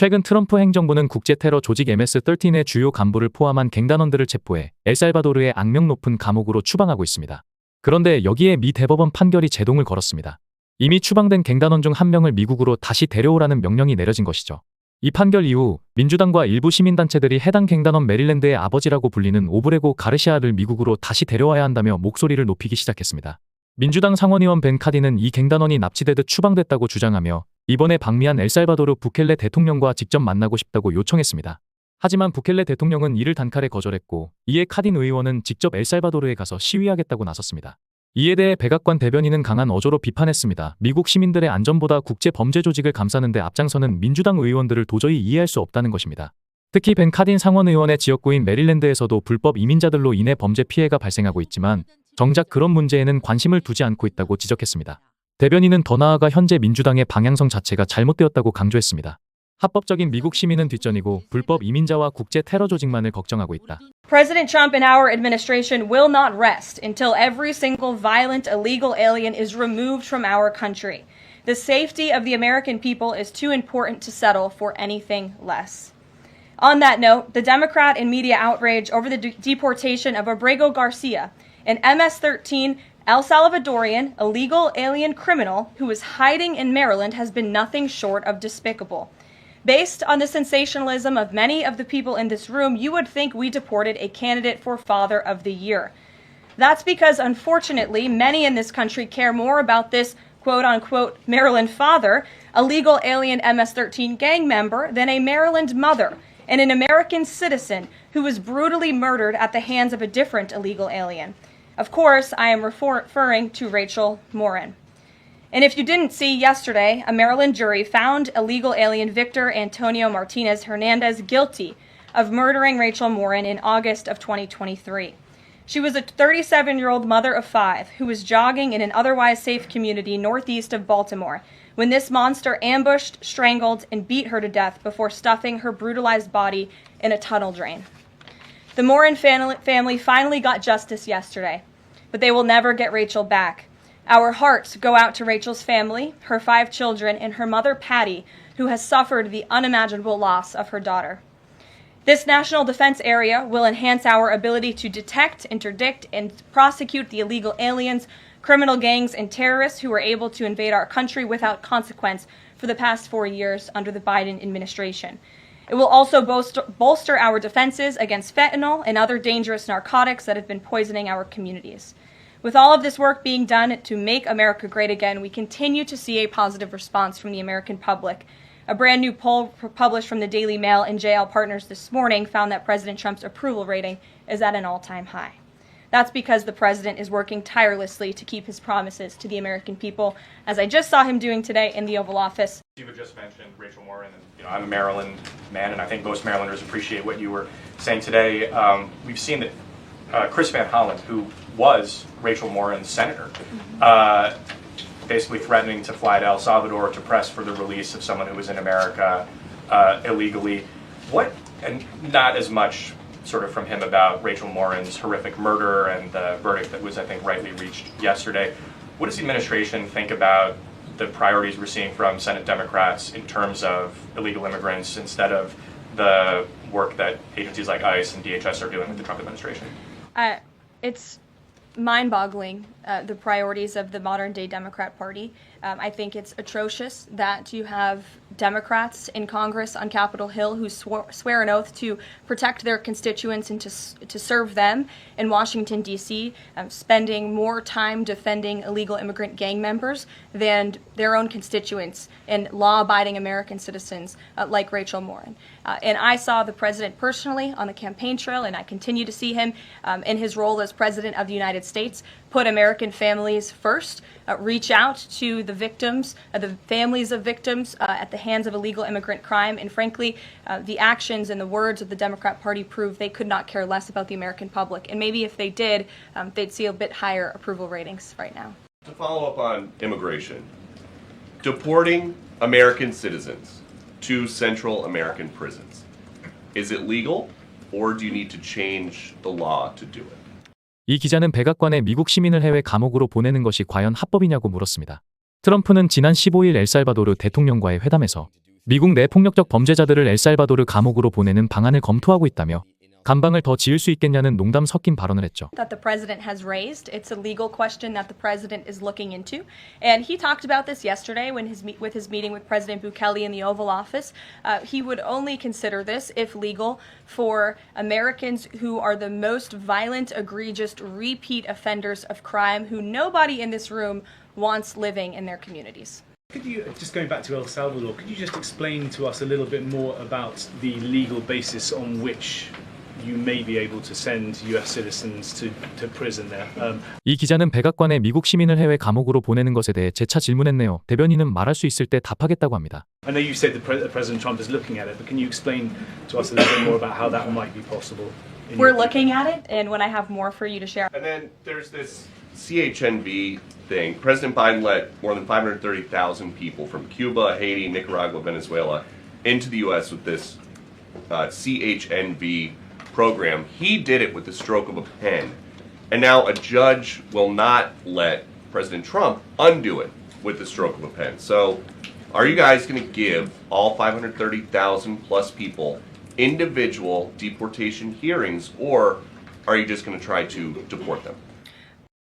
최근 트럼프 행정부는 국제 테러 조직 MS-13의 주요 간부를 포함한 갱단원들을 체포해 엘살바도르의 악명 높은 감옥으로 추방하고 있습니다. 그런데 여기에 미 대법원 판결이 제동을 걸었습니다. 이미 추방된 갱단원 중 한 명을 미국으로 다시 데려오라는 명령이 내려진 것이죠. 이 판결 이후 민주당과 일부 시민단체들이 해당 갱단원 메릴랜드의 아버지라고 불리는 오브레고 가르시아를 미국으로 다시 데려와야 한다며 목소리를 높이기 시작했습니다. 민주당 상원의원 벤 카디는 이 갱단원이 납치되듯 추방됐다고 주장하며 이번에 방미한 엘살바도르 부켈레 대통령과 직접 만나고 싶다고 요청했습니다. 하지만 부켈레 대통령은 이를 단칼에 거절했고 이에 카딘 의원은 직접 엘살바도르에 가서 시위하겠다고 나섰습니다. 이에 대해 백악관 대변인은 강한 어조로 비판했습니다. 미국 시민들의 안전보다 국제 범죄 조직을 감싸는데 앞장서는 민주당 의원들을 도저히 이해할 수 없다는 것입니다. 특히 벤 카딘 상원 의원의 지역구인 메릴랜드에서도 불법 이민자들로 인해 범죄 피해가 발생하고 있지만 정작 그런 문제에는 관심을 두지 않고 있다고 지적했습니다. 대변인은 더 나아가 현재 민주당의 방향성 자체가 잘못되었다고 강조했습니다. 합법적인 미국 시민은 뒷전이고 불법 이민자와 국제 테러 조직만을 걱정하고 있다. President Trump and our administration will not rest until every single violent illegal alien is removed from our country. The safety of the American people is too important to settle for anything less. On that note, the Democrat and media outrage over the de- deportation of Abrego Garcia, an MS 13 El Salvadorian illegal alien criminal who is hiding in Maryland, has been nothing short of despicable. Based on the sensationalism of many of the people in this room, you would think we deported a candidate for Father of the Year. That's because, unfortunately, many in this country care more about this quote unquote Maryland father, a legal alien MS 13 gang member, than a Maryland mother and an American citizen who was brutally murdered at the hands of a different illegal alien. Of course, I am refer- referring to Rachel Morin. And if you didn't see yesterday, a Maryland jury found illegal alien Victor Antonio Martinez Hernandez guilty of murdering Rachel Morin in August of 2023. She was a 37 year old mother of five who was jogging in an otherwise safe community northeast of Baltimore when this monster ambushed, strangled, and beat her to death before stuffing her brutalized body in a tunnel drain. The Morin family finally got justice yesterday, but they will never get Rachel back. Our hearts go out to Rachel's family, her five children, and her mother, Patty, who has suffered the unimaginable loss of her daughter. This national defense area will enhance our ability to detect, interdict, and prosecute the illegal aliens, criminal gangs, and terrorists who were able to invade our country without consequence for the past four years under the Biden administration. It will also bolster, bolster our defenses against fentanyl and other dangerous narcotics that have been poisoning our communities. With all of this work being done to make America great again, we continue to see a positive response from the American public. A brand new poll published from the Daily Mail and JL Partners this morning found that President Trump's approval rating is at an all time high. That's because the president is working tirelessly to keep his promises to the American people, as I just saw him doing today in the Oval Office. You had just mentioned Rachel Morin, and you know I'm a Maryland man, and I think most Marylanders appreciate what you were saying today. Um, we've seen that uh, Chris Van Hollen, who was Rachel Morin's senator, uh, basically threatening to fly to El Salvador to press for the release of someone who was in America uh, illegally. What, and not as much sort of from him about Rachel Morin's horrific murder and the verdict that was, I think, rightly reached yesterday. What does the administration think about the priorities we're seeing from Senate Democrats in terms of illegal immigrants instead of the work that agencies like ICE and DHS are doing with the Trump administration? Uh, it's mind boggling uh, the priorities of the modern day Democrat Party. Um, I think it's atrocious that you have Democrats in Congress on Capitol Hill who swear an oath to protect their constituents and to, to serve them in Washington, D.C., um, spending more time defending illegal immigrant gang members than their own constituents and law abiding American citizens uh, like Rachel Morin. Uh, and I saw the president personally on the campaign trail, and I continue to see him um, in his role as president of the United States put American families first, uh, reach out to the victims, uh, the families of victims uh, at the hands of illegal immigrant crime. And frankly, uh, the actions and the words of the Democrat Party prove they could not care less about the American public. And maybe if they did, um, they'd see a bit higher approval ratings right now. To follow up on immigration, deporting American citizens to Central American prisons, is it legal or do you need to change the law to do it? 이 기자는 백악관에 미국 시민을 해외 감옥으로 보내는 것이 과연 합법이냐고 물었습니다. 트럼프는 지난 15일 엘살바도르 대통령과의 회담에서 미국 내 폭력적 범죄자들을 엘살바도르 감옥으로 보내는 방안을 검토하고 있다며 감방을 더 지을 수 있겠냐는 농담 섞인 발언을 했죠. that the president has raised. It's a legal question that the president is looking into, and he talked about this yesterday when his meet with his meeting with President Bukele in the Oval Office. Uh, he would only consider this, if legal, for Americans who are the most violent, egregious, repeat offenders of crime, who nobody in this room wants living in their communities. Could you, just going back to El Salvador, could you just explain to us a little bit more about the legal basis on which you may be able to send US citizens to, to prison there? Um, 이 기자는 백악관에 미국 시민을 해외 감옥으로 보내는 것에 대해 재차 질문했네요. 대변인은 말할 수 있을 때 답하겠다고 합니다. I know you said the pre- President Trump is looking at it, but can you explain to us a little bit more about how that might be possible? in We're your- looking at it, and when I have more for you to share, And then there's this CHNV thing. President Biden let more than 530,000 people from Cuba, Haiti, Nicaragua, Venezuela into the U.S. with this uh, CHNV program. He did it with the stroke of a pen. And now a judge will not let President Trump undo it with the stroke of a pen. So are you guys going to give all 530,000 plus people individual deportation hearings, or are you just going to try to deport them?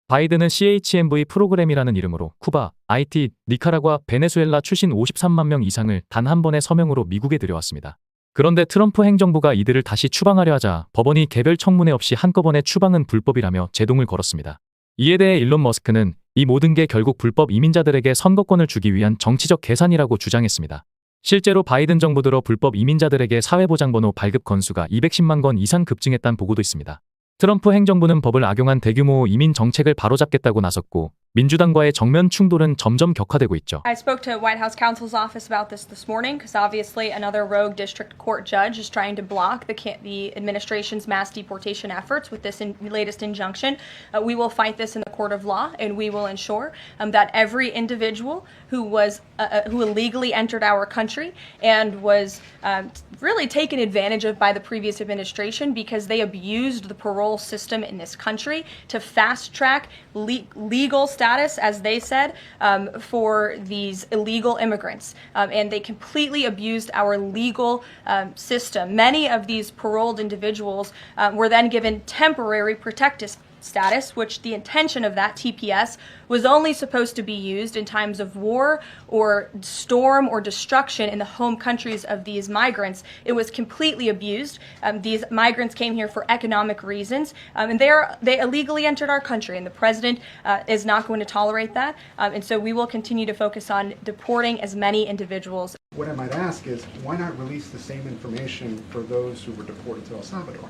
바이든은 CHMV 프로그램이라는 이름으로 쿠바, 아이티, 니카라과, 베네수엘라 출신 53만 명 이상을 단 한 번의 서명으로 미국에 들여왔습니다. 그런데 트럼프 행정부가 이들을 다시 추방하려 하자 법원이 개별 청문회 없이 한꺼번에 추방은 불법이라며 제동을 걸었습니다. 이에 대해 일론 머스크는 이 모든 게 결국 불법 이민자들에게 선거권을 주기 위한 정치적 계산이라고 주장했습니다. 실제로 바이든 정부 들어 불법 이민자들에게 사회보장번호 발급 건수가 210만 건 이상 급증했다는 보고도 있습니다. 트럼프 행정부는 법을 악용한 대규모 이민 정책을 바로잡겠다고 나섰고 민주당과의 정면 충돌은 점점 격화되고 있죠. I spoke to White House counsel's office about this this morning because obviously another rogue district court judge is trying to block the ca- the administration's mass deportation efforts with this in- latest injunction. Uh, we will fight this in the court of law, and we will ensure um, that every individual who was uh, uh, who illegally entered our country and was um, really taken advantage of by the previous administration because they abused the parole system in this country to fast track le- legal status, as they said, um, for these illegal immigrants. Um, and they completely abused our legal um, system. Many of these paroled individuals um, were then given temporary protective status, which the intention of that TPS was only supposed to be used in times of war or storm or destruction in the home countries of these migrants. It was completely abused. Um, these migrants came here for economic reasons, um, and they are they illegally entered our country, and the president uh, is not going to tolerate that. Um, and so we will continue to focus on deporting as many individuals What I might ask is, why not release the same information for those who were deported to El Salvador?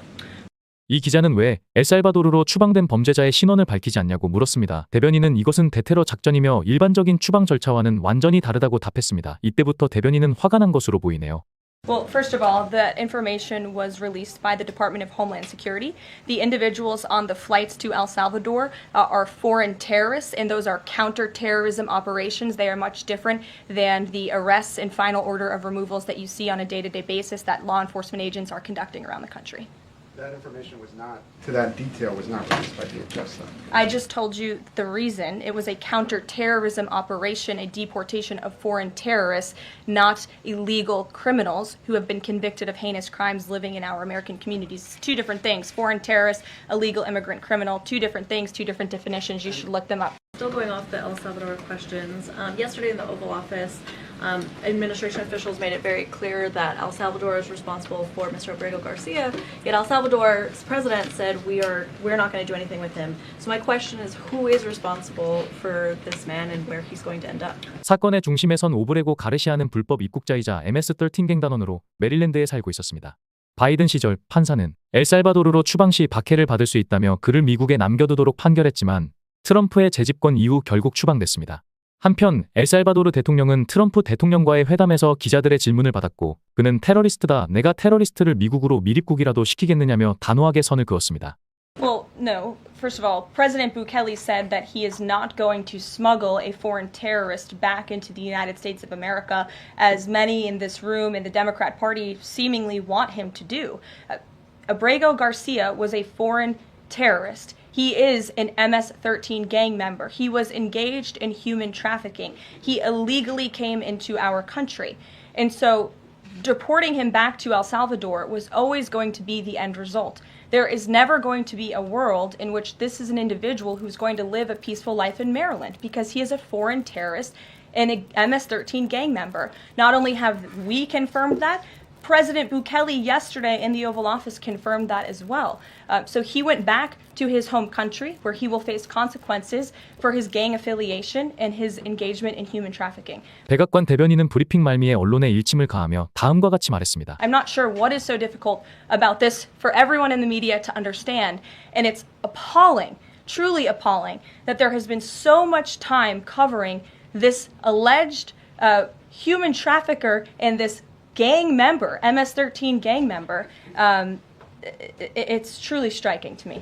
이 기자는 왜 엘살바도르로 추방된 범죄자의 신원을 밝히지 않냐고 물었습니다. 대변인은 이것은 대테러 작전이며 일반적인 추방 절차와는 완전히 다르다고 답했습니다. 이때부터 대변인은 화가 난 것으로 보이네요. Well, first of all, the information was released by the Department of Homeland Security. The individuals on the flights to El Salvador uh, are foreign terrorists, and those are counterterrorism operations. They are much different than the arrests and final order of removals that you see on a day to day basis that law enforcement agents are conducting around the country. That information was not, to that detail, was not released by DHS, though. I just told you the reason. It was a counterterrorism operation, a deportation of foreign terrorists, not illegal criminals who have been convicted of heinous crimes living in our American communities. Two different things. Foreign terrorist, illegal immigrant criminal, two different things, two different definitions. You should look them up. Still going off the El Salvador questions, um, yesterday in the Oval Office, um, administration officials made it very clear that El Salvador is responsible for Mr. Abrego Garcia. Yet El Salvador's president said we are we're not going to do anything with him. So my question is, who is responsible for this man and where he's going to end up? 사건의 중심에선 오브레고 가르시아는 불법 입국자이자 MS-13 갱단원으로 메릴랜드에 살고 있었습니다. 바이든 시절 판사는 엘살바도르로 추방 시 박해를 받을 수 있다며 그를 미국에 남겨두도록 판결했지만 트럼프의 재집권 이후 결국 추방됐습니다. 한편 엘살바도르 대통령은 트럼프 대통령과의 회담에서 기자들의 질문을 받았고 그는 테러리스트다 내가 테러리스트를 미국으로 미립국이라도 시키겠느냐며 단호하게 선을 그었습니다. Well, no. First of all, President Bukele said that he is not going to smuggle a foreign terrorist back into the United States of America, as many in this room in the Democrat Party seemingly want him to do. Uh, Abrego Garcia was a foreign terrorist. He is an MS 13 gang member. He was engaged in human trafficking. He illegally came into our country. And so deporting him back to El Salvador was always going to be the end result. There is never going to be a world in which this is an individual who's going to live a peaceful life in Maryland because he is a foreign terrorist and a MS 13 gang member. Not only have we confirmed that, President Bukele yesterday in the Oval Office confirmed that as well. Uh, so he went back to his home country where he will face consequences for his gang affiliation and his engagement in human trafficking. 백악관 대변인은 브리핑 말미에 언론에 일침을 가하며 다음과 같이 말했습니다. I'm not sure what is so difficult about this for everyone in the media to understand, and it's appalling, truly appalling, that there has been so much time covering this alleged uh, human trafficker and this gang member, MS 13 gang member. Um, i- i- it's truly striking to me.